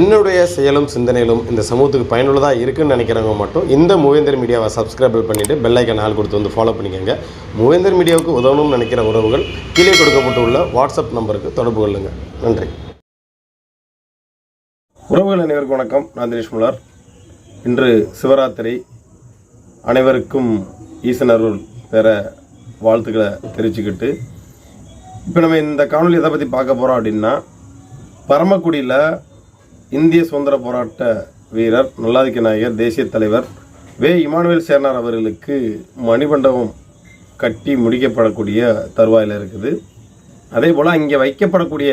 என்னுடைய செயலும் சிந்தனையிலும் இந்த சமூகத்துக்கு பயனுள்ளதாக இருக்குன்னு நினைக்கிறவங்க மட்டும் இந்த மூவேந்தர் மீடியாவை சப்ஸ்கிரைபிள் பண்ணிவிட்டு பெல்லைக்கன் ஆள் கொடுத்து வந்து ஃபாலோ பண்ணிக்கோங்க. மூவேந்தர் மீடியாவுக்கு உதவணும்னு நினைக்கிற உறவுகள் கீழே கொடுக்கப்பட்டுள்ள வாட்ஸ்அப் நம்பருக்கு தொடர்பு கொள்ளுங்கள் நன்றி. உறவுகள் அனைவருக்கும் வணக்கம். நான் தினேஷ் முலார். இன்று சிவராத்திரி. அனைவருக்கும் ஈசனருள் பெற வாழ்த்துக்களை தெரிவிச்சுக்கிட்டு இப்போ நம்ம இந்த காணொலி எதை பற்றி பார்க்க போகிறோம் அப்படின்னா பரமக்குடியில் இந்திய சுதந்திர போராட்ட வீரர் நல்லாதிக்க நாயகர் தேசிய தலைவர் வே. இமானுவேல் சேர்னார் அவர்களுக்கு மணிமண்டபம் கட்டி முடிக்கப்படக்கூடிய தருவாயில் இருக்குது. அதே போல் இங்கே வைக்கப்படக்கூடிய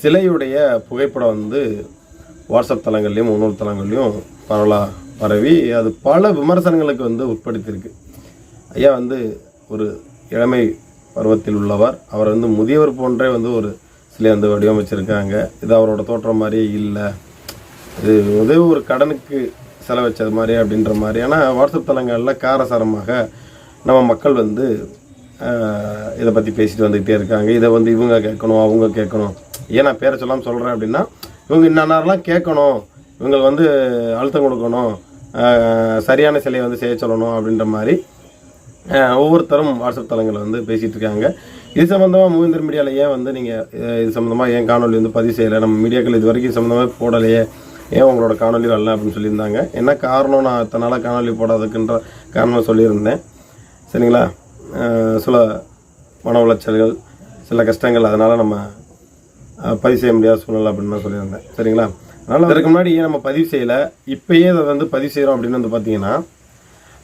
சிலையுடைய புகைப்படம் வந்து வாட்ஸ்அப் தளங்கள்லையும் முன்னூறு தளங்கள்லையும் பரவலாக பரவி அது பல விமர்சனங்களுக்கு வந்து உட்படுத்தியிருக்கு. ஐயா வந்து ஒரு இளமை பருவத்தில் உள்ளவர். அவர் வந்து முதியவர் போன்றே வந்து ஒரு சிலை வந்து வடிவமைச்சிருக்காங்க. இது அவரோட தோற்றம் மாதிரியே இல்லை. இது உதவி ஒரு கடனுக்கு செலவச்சது மாதிரி அப்படின்ற மாதிரியான வாட்ஸ்அப் தளங்களில் காரசாரமாக நம்ம மக்கள் வந்து இதை பற்றி பேசிட்டு வந்துக்கிட்டே இருக்காங்க. இதை வந்து இவங்க கேட்கணும் அவங்க கேட்கணும். ஏன் நான் பேரை சொல்லாமல் சொல்கிறேன் அப்படின்னா இவங்க இன்னாரெலாம் கேட்கணும். இவங்க வந்து அழுத்தம் கொடுக்கணும். சரியான சிலையை வந்து செய்ய சொல்லணும் அப்படின்ற மாதிரி ஒவ்வொருத்தரும் வாட்ஸ்அப் தளங்களை வந்து பேசிகிட்டு இருக்காங்க. இது சம்மந்தமாக மூவிந்தர் மீடியாவில் ஏன் வந்து நீங்கள் இது சம்மந்தமாக ஏன் காணொலி வந்து பதிவு செய்யலை? நம்ம மீடியாக்கள் இது வரைக்கும் சம்மந்தமாக போடலையே. ஏன் உங்களோட காணொலி வரல அப்படின்னு சொல்லியிருந்தாங்க? என்ன காரணம்? நான் இத்தனை நாளாக காணொலி போடாதுக்குன்ற காரணம் சொல்லியிருந்தேன். சரிங்களா? சில மன உளைச்சல்கள் சில கஷ்டங்கள் அதனால் நம்ம பதிவு செய்ய முடியாத சூழ்நிலை அப்படின்னு நான் சொல்லியிருந்தேன். சரிங்களா? அதனால் அதற்கு முன்னாடி ஏன் நம்ம பதிவு செய்யலை. இப்போயே அதை வந்து பதிவு செய்கிறோம் அப்படின்னு வந்து பார்த்தீங்கன்னா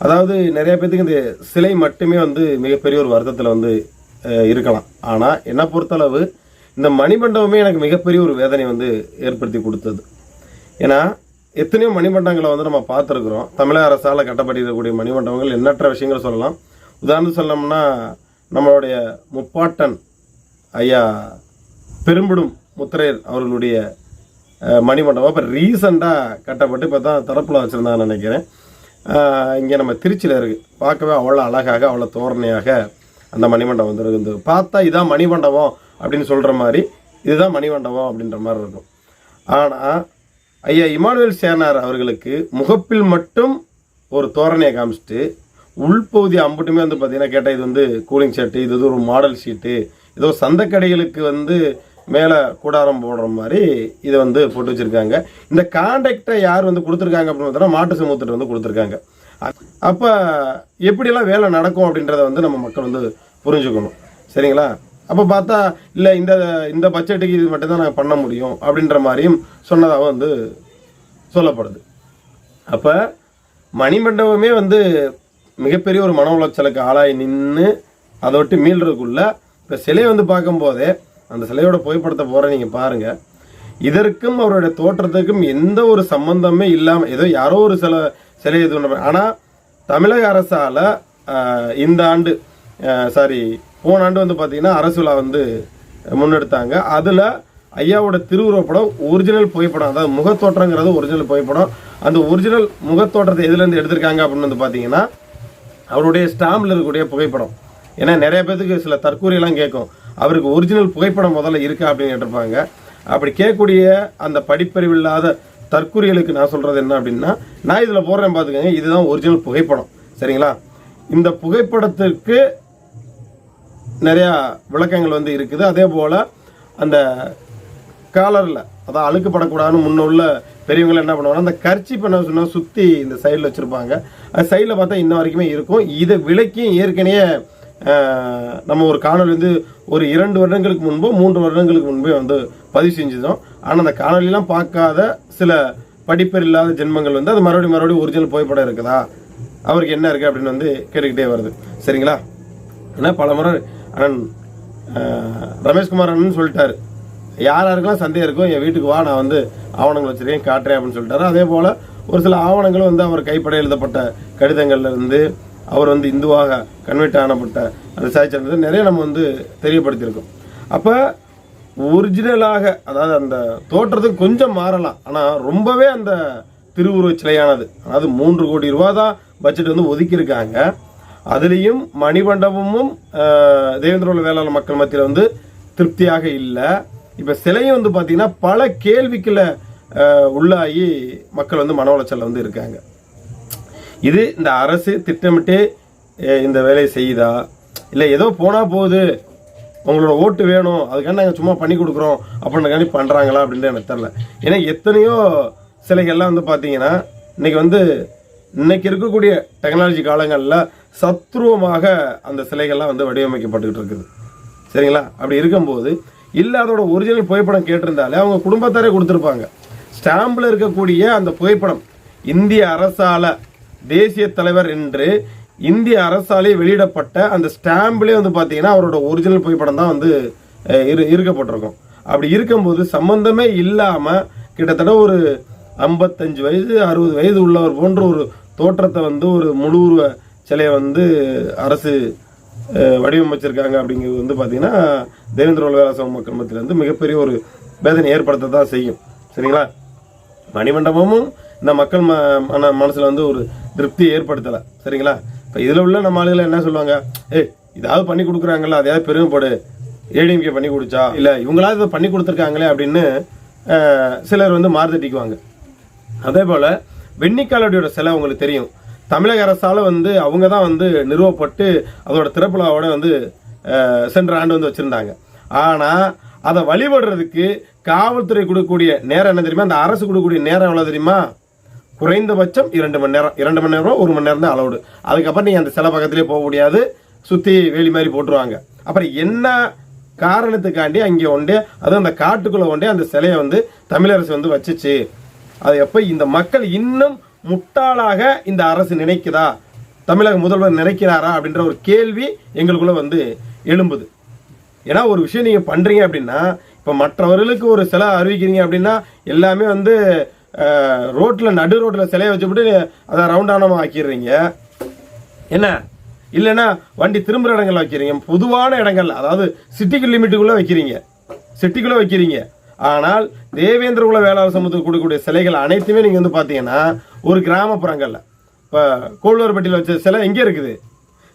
அதாவது நிறைய பேர்த்துக்கு இந்த சிலை மட்டுமே வந்து மிகப்பெரிய ஒரு வருத்தத்தில் வந்து இருக்கலாம். ஆனால் என்னை பொறுத்தளவு இந்த மணிமண்டபமே எனக்கு மிகப்பெரிய ஒரு வேதனை வந்து ஏற்படுத்தி கொடுத்தது. ஏன்னா எத்தனையோ மணிமண்டங்களை வந்து நம்ம பார்த்துருக்குறோம். தமிழக அரசால் கட்டப்பட்டிருக்கக்கூடிய மணிமண்டபங்கள் எண்ணற்ற விஷயங்கள் சொல்லலாம். உதாரணத்துக்கு சொல்லணும்னா நம்மளுடைய முப்பாட்டன் ஐயா பெரும்பிடும் முத்திரையர் அவர்களுடைய மணிமண்டபம். இப்போ ரீசண்டாக கட்டப்பட்டு இப்போ தான் தரப்பில் வச்சுருந்தாங்கன்னு நினைக்கிறேன். இங்கே நம்ம திருச்சியில் இருக்குது பார்க்கவே அவ்வளோ அழகாக அவ்வளோ தோரணையாக அந்த மணிமண்டபம் வந்து இருக்குது பார்த்தா இதான் மணிமண்டபம் அப்படின்னு சொல்கிற மாதிரி இதுதான் மணிமண்டபம் அப்படின்ற மாதிரி இருக்கும். ஆனால் ஐயா இமானுவேல் சேனார் அவர்களுக்கு முகப்பில் மட்டும் ஒரு தோரணையை காமிச்சிட்டு உள்பகுதி அம்புட்டுமே வந்து பார்த்தீங்கன்னா கேட்டால் இது வந்து கூலிங் ஷர்ட்டு இது வந்து ஒரு மாடல் ஷீட்டு ஏதோ சந்தக்கடைகளுக்கு வந்து மேலே கூடாரம் போடுற மாதிரி இதை வந்து போட்டு வச்சுருக்காங்க. இந்த கான்ட்ராக்டை யார் வந்து கொடுத்துருக்காங்க அப்படின்னு பார்த்தோன்னா மாட்டு சமூகத்திட்ட வந்து கொடுத்துருக்காங்க. அப்போ எப்படியெல்லாம் வேலை நடக்கும் அப்படின்றத வந்து நம்ம மக்கள் வந்து புரிஞ்சுக்கணும். சரிங்களா? அப்போ பார்த்தா இல்லை இந்த இந்த பட்ஜெட்டுக்கு இது மட்டும்தான் நாங்கள் பண்ண முடியும் அப்படின்ற மாதிரியும் சொன்னதாக வந்து சொல்லப்படுது. அப்போ மணிமண்டபமே வந்து மிகப்பெரிய ஒரு மன உளைச்சலுக்கு ஆளாகி நின்று அதை விட்டு மீள்றதுக்குள்ள இப்போ சிலையை வந்து பார்க்கும்போதே அந்த சிலையோட புகைப்படத்தை போகிற நீங்கள் பாருங்கள் இதற்கும் அவருடைய தோற்றத்துக்கும் எந்த ஒரு சம்பந்தமே இல்லாமல் ஏதோ யாரோ ஒரு சில சிலை இது ஆனால் தமிழக அரசால் இந்த ஆண்டு சாரி போன ஆண்டு வந்து பார்த்தீங்கன்னா அரசு விழா வந்து முன்னெடுத்தாங்க. அதில் ஐயாவோட திருவுருவப்படம் ஒரிஜினல் புகைப்படம் அதாவது முகத்தோற்றங்கிறது ஒரிஜினல் புகைப்படம். அந்த ஒரிஜினல் முகத்தோற்றத்தை எதுலேருந்து எடுத்திருக்காங்க அப்படின்னு வந்து பார்த்தீங்கன்னா அவருடைய ஸ்டாம்பில் இருக்கக்கூடிய புகைப்படம். ஏன்னா நிறைய பேத்துக்கு சில தற்கூரியெல்லாம் கேட்கும். அவருக்கு ஒரிஜினல் புகைப்படம் முதல்ல இருக்கா அப்படின்னு கேட்டிருப்பாங்க. அப்படி கேட்கக்கூடிய அந்த படிப்பறிவு இல்லாத தற்கூரியலுக்கு நான் சொல்கிறது என்ன அப்படின்னா நான் இதில் போடுறேன் பார்த்துக்கோங்க இதுதான் ஒரிஜினல் புகைப்படம். சரிங்களா? இந்த புகைப்படத்திற்கு நிறையா விளக்கங்கள் வந்து இருக்குது. அதே போல் அந்த காலரில் அதான் அழுக்கப்படக்கூடாதுன்னு முன்ன உள்ள பெரியவங்க என்ன பண்ணுவாங்க அந்த கர்ச்சிப் என்ன சொன்னால் சுற்றி இந்த சைடில் வச்சுருப்பாங்க. அது சைடில் பார்த்தா இன்ன வரைக்குமே இருக்கும். இதை விலைக்கும் ஏற்கனவே நம்ம ஒரு காணொலி வந்து ஒரு இரண்டு வருடங்களுக்கு முன்போ மூன்று வருடங்களுக்கு முன்பே வந்து பதிவு செஞ்சுதோம். ஆனால் அந்த காணொலிலாம் பார்க்காத சில படிப்பர் இல்லாத ஜென்மங்கள் வந்து அது மறுபடியும் மறுபடியும் ஒரிஜினல் புகைப்படம் இருக்குதா? அவருக்கு என்ன இருக்குது அப்படின்னு வந்து கேட்டுக்கிட்டே வருது. சரிங்களா? ஏன்னா பல முறை அண்ணன் ரமேஷ்குமார் அண்ணன் சொல்லிட்டாரு. யார் யாருக்கெல்லாம் சந்தேகம் இருக்கோ என் வீட்டுக்கு வா நான் வந்து ஆவணங்கள் வச்சிருக்கேன் காட்டுறேன் அப்படின்னு சொல்லிட்டாரு. அதே போல் ஒரு சில ஆவணங்களும் வந்து அவர் கைப்பட எழுதப்பட்ட கடிதங்கள்லேருந்து அவர் வந்து இந்துவாக கன்வெர்ட் ஆனப்பட்ட அந்த சாய்ச்சல் நிறைய நம்ம வந்து தெரியப்படுத்தியிருக்கோம். அப்போ ஒரிஜினலாக அதாவது அந்த தோற்றத்துக்கு கொஞ்சம் மாறலாம். ஆனால் ரொம்பவே அந்த திருவுருவச் சிலையானது அதாவது மூன்று கோடி ரூபா தான் பட்ஜெட் வந்து ஒதுக்கியிருக்காங்க. அதுலேயும் மணிமண்டபமும் ஆஹ், தேவேந்திரோல வேளாண் மக்கள் மத்தியில் வந்து திருப்தியாக இல்லை. இப்போ சிலையும் வந்து பார்த்தீங்கன்னா பல கேள்விக்குள்ள உள்ளாகி மக்கள் வந்து மன உளைச்சலில் வந்து இருக்காங்க. இது இந்த அரசு திட்டமிட்டு இந்த வேலையை செய்யுதா? இல்லை ஏதோ போனால் போகுது. உங்களோட ஓட்டு வேணும். அதுக்காண்டி நாங்கள் சும்மா பண்ணி கொடுக்குறோம். அப்படின்றக்காண்டி பண்ணுறாங்களா அப்படின்ட்டு எனக்கு தெரில ஏன்னா எத்தனையோ சிலைகள்லாம் வந்து பார்த்தீங்கன்னா இன்னைக்கு வந்து இன்றைக்கி இருக்கக்கூடிய டெக்னாலஜி காலங்களில் சத்ருவமாக அந்த சிலைகள்லாம் வந்து வடிவமைக்கப்பட்டுக்கிட்டு இருக்குது. சரிங்களா? அப்படி இருக்கும்போது இல்லை அதோட ஒரிஜினல் புகைப்படம் கேட்டிருந்தாலே அவங்க குடும்பத்தாரே கொடுத்துருப்பாங்க. ஸ்டாம்பில் இருக்கக்கூடிய அந்த புகைப்படம் இந்திய அரசால தேசிய தலைவர் என்று இந்திய அரசாலே வெளியிடப்பட்ட அந்த ஸ்டாம்பிலே வந்து பார்த்தீங்கன்னா அவரோட ஒரிஜினல் புகைப்படம் தான் வந்து இரு இருக்கப்பட்டிருக்கும். அப்படி இருக்கும்போது சம்பந்தமே இல்லாமல் கிட்டத்தட்ட ஒரு ஐம்பத்தஞ்சு வயது அறுபது வயது உள்ளவர் போன்ற ஒரு தோற்றத்தை வந்து ஒரு முழு உருவ சிலையை வந்து அரசு வடிவமைச்சிருக்காங்க அப்படிங்கிறது வந்து பார்த்தீங்கன்னா தேவேந்திர உலகராசம் மக்கள் மிகப்பெரிய ஒரு வேதனை ஏற்படுத்த தான் செய்யும். சரிங்களா? மணிமண்டபமும் இந்த மக்கள் ம மன மனசில் வந்து ஒரு திருப்தியை ஏற்படுத்தலை. சரிங்களா? இப்போ இதில் உள்ள நம்ம ஆளுகளை என்ன சொல்லுவாங்க? ஏய் இதாவது பண்ணி கொடுக்குறாங்கல்ல அதையாவது பெருமைப்படு ஏடிஎம்கே பண்ணி கொடுத்தா? இல்லை இவங்களாவது இதை பண்ணி கொடுத்துருக்காங்களே அப்படின்னு சிலர் வந்து மாறுதட்டிக்குவாங்க அதே போல் வெண்ணிக்காலடியோட சிலை உங்களுக்கு தெரியும். தமிழக அரசால் வந்து அவங்க தான் வந்து நிறுவப்பட்டு அதோட திறப்புலாவோட வந்து சென்ற ஆண்டு வந்து வச்சுருந்தாங்க. ஆனால் அதை வழிபடுறதுக்கு காவல்துறை கொடுக்கக்கூடிய நேரம் என்ன தெரியுமா? அந்த அரசு கொடுக்கக்கூடிய நேரம் எவ்வளோ தெரியுமா? குறைந்தபட்சம் இரண்டு மணி நேரம். இரண்டு மணி நேரம் ஒரு மணி நேரம் தான் அலௌடு அதுக்கப்புறம் நீங்கள் அந்த சிலை பக்கத்திலே போக முடியாது. சுற்றி வேலி மாதிரி போட்டுருவாங்க. அப்புறம் என்ன காரணத்துக்காண்டி அங்கே ஒன்றே அதுவும் அந்த காட்டுக்குள்ளே ஒன்றே அந்த சிலையை வந்து தமிழரசு வந்து வச்சுச்சு. அது எப்போ இந்த மக்கள் இன்னும் முட்டாளாக இந்த அரசு நினைக்குதா? தமிழக முதல்வர் நினைக்கிறாரா? அப்படின்ற ஒரு கேள்வி எங்களுக்குள்ளே வந்து எழும்புது. ஏன்னா ஒரு விஷயம் நீங்கள் பண்ணுறீங்க அப்படின்னா இப்போ மற்றவர்களுக்கு ஒரு சிலை அறிவிக்கிறீங்க அப்படின்னா எல்லாமே வந்து ரோட்டில் நடு ரோட்டில் சிலையை வச்சுவிட்டு அதை ரவுண்டானமாக ஆக்கிடுறீங்க. என்ன? இல்லைன்னா வண்டி திரும்புகிற இடங்களில் வைக்கிறீங்க. பொதுவான இடங்கள்ல அதாவது சிட்டிக்கு லிமிட்டுக்குள்ளே வைக்கிறீங்க. சிட்டிக்குள்ளே வைக்கிறீங்க. ஆனால் தேவேந்திர குல வேளாண் சமூகத்துக்கு கொடுக்கக்கூடிய சிலைகள் அனைத்துமே நீங்கள் வந்து பார்த்தீங்கன்னா ஒரு கிராமப்புறங்களில். இப்போ கோள்வர்பட்டியில் வச்ச சிலை எங்கே இருக்குது.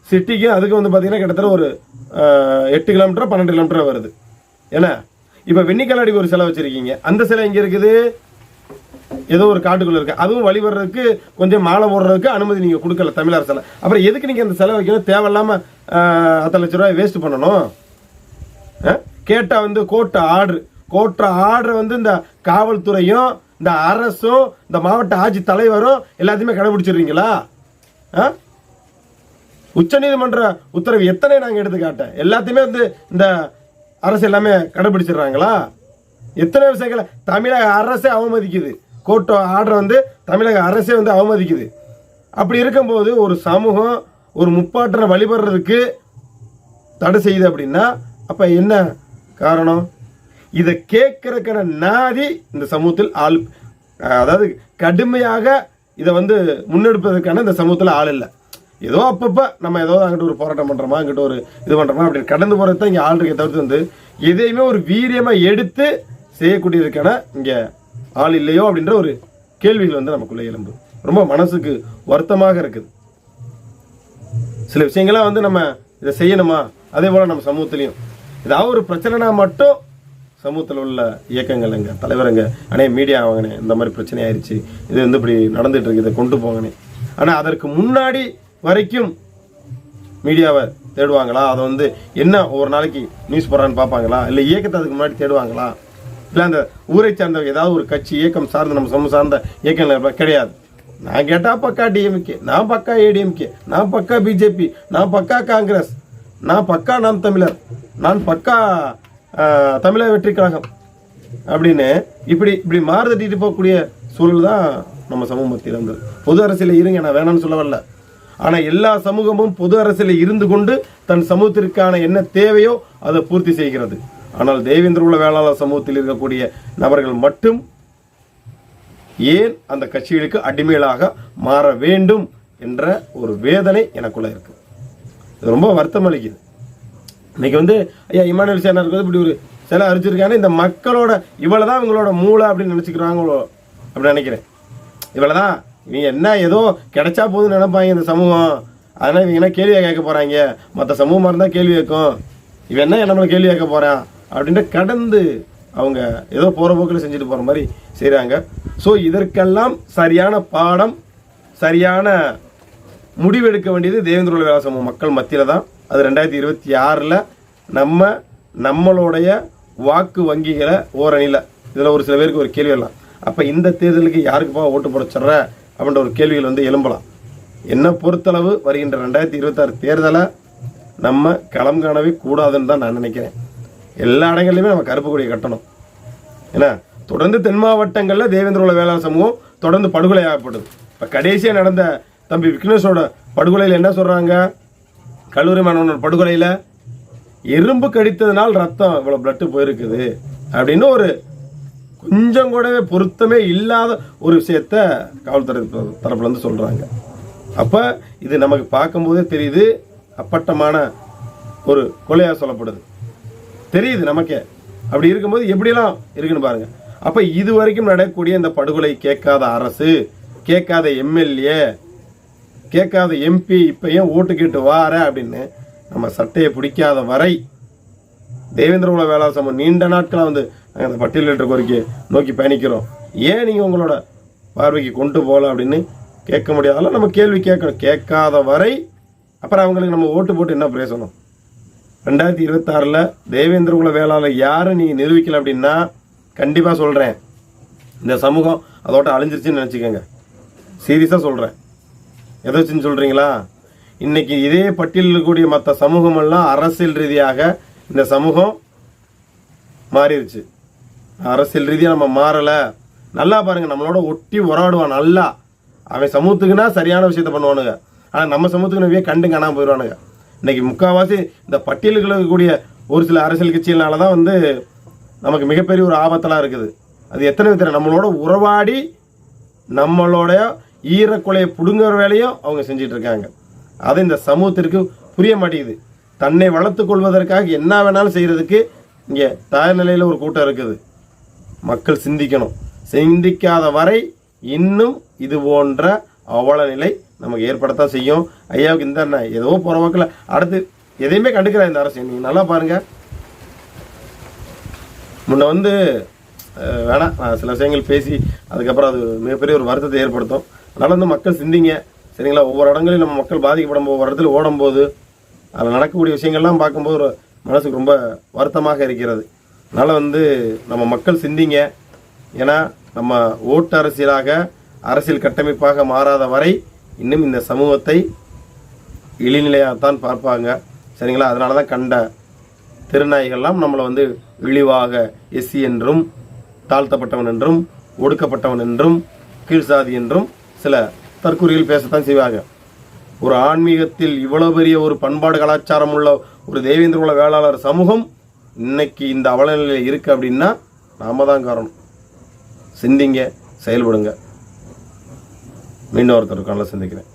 சிட்டிக்கும் அதுக்கு வந்து பார்த்தீங்கன்னா கிட்டத்தட்ட ஒரு எட்டு கிலோமீட்டர் பன்னெண்டு கிலோமீட்டர் வருது. ஏன்னா இப்போ வெண்ணிக்கலாடிக்கு ஒரு சிலை வச்சுருக்கீங்க. அந்த சிலை எங்கே இருக்குது. ஏதோ ஒரு காட்டுக்குள்ளே இருக்குது அதுவும் வழிபடுறதுக்கு கொஞ்சம் மாலை போடுறதுக்கு அனுமதி நீங்கள் கொடுக்கல தமிழர் சிலை. அப்புறம் எதுக்கு நீங்கள் அந்த செலவு வைக்கணும்? தேவையில்லாமல் ஆஹ், அத்தனை லட்ச ரூபாய் வேஸ்ட் பண்ணணும்? கேட்டால் வந்து கோட்டை ஆர்டர். கோட்டை ஆர்டரை வந்து இந்த காவல்துறையும் இந்த அரசும் இந்த மாவட்ட ஆட்சி தலைவரும் எல்லாத்தையுமே கடைபிடிச்சிடுறீங்களா? உச்சநீதிமன்ற உத்தரவு எத்தனை நாங்கள் எடுத்து காட்டேன் எல்லாத்தையுமே வந்து இந்த அரசு எல்லாமே கடைபிடிச்சிடுறாங்களா? எத்தனை விஷயங்களை? தமிழக அரசே அவமதிக்குது. கோர்ட்டோ ஆர்டர் வந்து தமிழக அரசே வந்து அவமதிக்குது. அப்படி இருக்கும்போது ஒரு சமூகம் ஒரு முப்பாட்டனை வழிபடுறதுக்கு தடை செய்யுது அப்படின்னா அப்போ என்ன காரணம்? இதை கேட்கறக்கான நாதி இந்த சமூகத்தில் ஆள் அதாவது கடுமையாக இதை வந்து முன்னெடுப்பதற்கான இந்த சமூகத்தில் ஆள் இல்லை. ஏதோ அப்பப்போ நம்ம ஏதோ அங்கிட்ட ஒரு போராட்டம் பண்ணுறோமா அங்கிட்ட ஒரு இது பண்ணுறோமா அப்படி கடந்து போகிறது தான் இங்கே ஆள் இருக்கே தவிர்த்து வந்து எதையுமே ஒரு வீரியமாக எடுத்து செய்யக்கூடியதுக்கான இங்கே ஆள் இல்லையோ அப்படின்ற ஒரு கேள்விகள் வந்து நமக்குள்ளே எழும்பு ரொம்ப மனசுக்கு வருத்தமாக இருக்குது. சில விஷயங்கள்லாம் வந்து நம்ம இதை செய்யணுமா? அதே போல் நம்ம சமூகத்துலேயும். ஏதாவது ஒரு பிரச்சனைனா மட்டும் சமூகத்தில் உள்ள இயக்கங்கள்ங்க தலைவருங்க அண்ணே மீடியா வாங்கினே இந்த மாதிரி பிரச்சனை ஆயிடுச்சு இது வந்து இப்படி நடந்துட்டு இருக்கு இதை கொண்டு போங்கண்ணே. ஆனால் அதற்கு முன்னாடி வரைக்கும் மீடியாவை தேடுவாங்களா? அதை வந்து என்ன ஒரு நாளைக்கு நியூஸ் போடுறான்னு பார்ப்பாங்களா? இல்லை இயக்கத்தை அதுக்கு முன்னாடி தேடுவாங்களா? இல்லை அந்த ஊரை சார்ந்த ஏதாவது ஒரு கட்சி இயக்கம் சார்ந்த நம்ம சமூகம் சார்ந்த இயக்கங்கள் கிடையாது. நான் கேட்டால் பக்கா டிஎம்கே நான் பக்கா ஏடிஎம்கே நான் பக்கா பிஜேபி நான் பக்கா காங்கிரஸ் நான் பக்கா நாம் தமிழர் நான் பக்கா தமிழக வெற்றி கழகம் அப்படின்னு இப்படி இப்படி மாறுதட்டிட்டு போகக்கூடிய சூழல் தான் நம்ம சமூக மத்தியில் இருந்தது. பொது அரசியலில் இருங்க நான் வேணாம்னு சொல்ல வரல. ஆனால் எல்லா சமூகமும் பொது அரசியல் இருந்து கொண்டு தன் சமூகத்திற்கான என்ன தேவையோ அதை பூர்த்தி செய்கிறது. ஆனால் தேவேந்திர உள்ள வேளாளர் சமூகத்தில் இருக்கக்கூடிய நபர்கள் மட்டும் ஏன் அந்த கட்சிகளுக்கு அடிமைகளாக மாற வேண்டும் என்ற ஒரு வேதனை எனக்குள்ள இருக்கு. இது ரொம்ப வருத்தம் அளிக்குது இன்னைக்கு வந்து ஐயா இமானுவல் சேனருக்கு வந்து இப்படி ஒரு சிலை அரிச்சிருக்காங்க. இந்த மக்களோட இவ்வளோ தான் இவங்களோட மூளை அப்படின்னு நினச்சிக்கிறாங்களோ அப்படின்னு நினைக்கிறேன். இவ்வளோ தான் இவங்க என்ன ஏதோ கிடைச்சா போதுன்னு நினைப்பாங்க இந்த சமூகம். அதனால் இவங்க என்ன கேள்வியாக கேட்க போகிறாங்க மற்ற சமூகமாக இருந்தால் கேள்வி கேட்கும். இவன் என்ன நம்மளை கேள்வி கேட்க போகிறான் அப்படின்ட்டு கடந்து அவங்க ஏதோ போகிற போக்கில் செஞ்சுட்டு போகிற மாதிரி செய்கிறாங்க ஸோ இதற்கெல்லாம் சரியான பாடம் சரியான முடிவெடுக்க வேண்டியது தேவேந்திர வேலை சமூகம். மக்கள் மத்தியில் தான் அது ரெண்டாயிரத்தி இருபத்தி ஆறில் நம்ம நம்மளுடைய வாக்கு வங்கிகளை ஓரணியில் இதில் ஒரு சில பேருக்கு ஒரு கேள்வி எல்லாம் அப்போ இந்த தேர்தலுக்கு யாருக்குப்பா ஓட்டு போட சொல்கிற அப்படின்ற ஒரு கேள்விகள் வந்து எழும்பலாம். என்னை பொறுத்தளவு வருகின்ற ரெண்டாயிரத்தி இருபத்தாறு தேர்தலை நம்ம களம் காணவே கூடாதுன்னு தான் நான் நினைக்கிறேன். எல்லா இடங்கள்லையுமே நம்ம கருப்பு கொடியை கட்டணும். ஏன்னா தொடர்ந்து தென் மாவட்டங்களில் தேவேந்திர உள்ள வேளாண் சமூகம் தொடர்ந்து படுகொலை ஆகப்படுது இப்போ கடைசியாக நடந்த தம்பி விக்னேஷோட படுகொலையில் என்ன சொல்கிறாங்க கல்லூரி மாணவனோட படுகொலையில் எறும்பு கடித்ததுனால் ரத்தம் இவ்வளோ பிளட்டு போயிருக்குது அப்படின்னு ஒரு கொஞ்சம் கூடவே பொருத்தமே இல்லாத ஒரு விஷயத்த காவல்துறை தரப்புலேருந்து சொல்கிறாங்க அப்போ இது நமக்கு பார்க்கும்போதே தெரியுது அப்பட்டமான ஒரு கொலையாக சொல்லப்படுது. தெரியுது நமக்கே. அப்படி இருக்கும்போது எப்படியெல்லாம் இருக்குன்னு பாருங்கள் அப்போ இது வரைக்கும் நடக்கக்கூடிய இந்த படுகொலை கேட்காத அரசு கேட்காத எம்எல்ஏ கேட்காத எம்பி இப்போ ஏன் ஓட்டு கேட்டு வார அப்படின்னு நம்ம சட்டையை பிடிக்காத வரை தேவேந்திர குல வேளா சமம் நீண்ட நாட்களாக வந்து நாங்கள் அந்த பட்டியலிட்ட கோரிக்கை நோக்கி பயணிக்கிறோம். ஏன் நீங்கள் உங்களோட பார்வைக்கு கொண்டு போகலாம் அப்படின்னு கேட்க முடியாதால நம்ம கேள்வி கேட்கணும். கேட்காத வரை அப்புறம் அவங்களுக்கு நம்ம ஓட்டு போட்டு என்ன பேசணும் ரெண்டாயிரத்தி இருபத்தாறில் தேவேந்திர குல வேளாளர் யாரும் நீங்கள் நிரூபிக்கல அப்படின்னா கண்டிப்பாக சொல்கிறேன் இந்த சமூகம் அதோட அழிஞ்சிருச்சுன்னு நினச்சிக்கோங்க. சீரியஸாக சொல்கிறேன் எதை சொல்கிறீங்களா இன்னைக்கு இதே பட்டியலில் இருக்கக்கூடிய மற்ற சமூகமெல்லாம் அரசியல் ரீதியாக இந்த சமூகம் மாறிடுச்சு அரசியல் ரீதியாக நம்ம மாறலை. நல்லா பாருங்க நம்மளோட ஒட்டி உராடுவான் நல்லா. அவன் சமூகத்துக்குன்னா சரியான விஷயத்த பண்ணுவானுங்க. ஆனால் நம்ம சமூகத்துக்கு நிறைய கண்டு காணாமல் போயிடுவானுங்க. இன்னைக்கு முக்கால்வாசி இந்த பட்டியலுக்கு இருக்கக்கூடிய ஒரு சில அரசியல் கட்சிகளால தான் வந்து நமக்கு மிகப்பெரிய ஒரு ஆபத்தெல்லாம் இருக்குது. அது எத்தனை விதத்தில் நம்மளோட உறவாடி நம்மளோட ஈரக்குலையை பிடுங்குற வேலையும் அவங்க செஞ்சிட்டு இருக்காங்க அது இந்த சமூகத்திற்கு புரிய மாட்டேங்குது. தன்னை வளர்த்துக் கொள்வதற்காக என்ன வேணாலும் செய்கிறதுக்கு இங்கே தயார் நிலையில் ஒரு கூட்டம் இருக்குது. மக்கள் சிந்திக்கணும். சிந்திக்காத வரை இன்னும் இது போன்ற அவல நிலை நமக்கு ஏற்படத்தான் செய்யும். ஐயாவுக்கு இந்த என்ன ஏதோ போகிற வாக்கில் அடுத்து எதையுமே கண்டுக்கிறா இந்த அரசு. நீங்கள் நல்லா பாருங்கள் முன்ன வந்து வேணாம். நான் சில விஷயங்கள் பேசி அதுக்கப்புறம் அது மிகப்பெரிய ஒரு வருத்தத்தை ஏற்படுத்தும். அதனால் வந்து மக்கள் சிந்திங்க. சரிங்களா? ஒவ்வொரு இடங்களையும் நம்ம மக்கள் பாதிக்கப்படும் ஒவ்வொரு இடத்துல ஓடும்போது அதில் நடக்கக்கூடிய விஷயங்கள்லாம் பார்க்கும்போது ஒரு மனசுக்கு ரொம்ப வருத்தமாக இருக்கிறது. அதனால் வந்து நம்ம மக்கள் சிந்திங்க. ஏன்னா நம்ம ஓட்டு அரசியலாக அரசியல் கட்டமைப்பாக மாறாத வரை இன்னும் இந்த சமூகத்தை இழிநிலையாகத்தான் பார்ப்பாங்க. சரிங்களா? அதனால தான் கண்ட திருநாய்கள்லாம் நம்மளை வந்து இழிவாக எஸ்சி என்றும் தாழ்த்தப்பட்டவன் என்றும் ஒடுக்கப்பட்டவன் என்றும் கீழ்சாதி என்றும் சில தற்கூறியில் பேசத்தான் செய்வாங்க. ஒரு ஆன்மீகத்தில் இவ்வளவு பெரிய ஒரு பண்பாடு கலாச்சாரம் உள்ள ஒரு தேவேந்திர குல வேளாளர் சமூகம் இன்னைக்கு இந்த அவலநிலையில் இருக்கு அப்படின்னா நாம தான் காரணம். சிந்திங்க செயல்படுங்க. மீண்டும் ஒருத்தருக்கான சிந்திக்கிறேன்.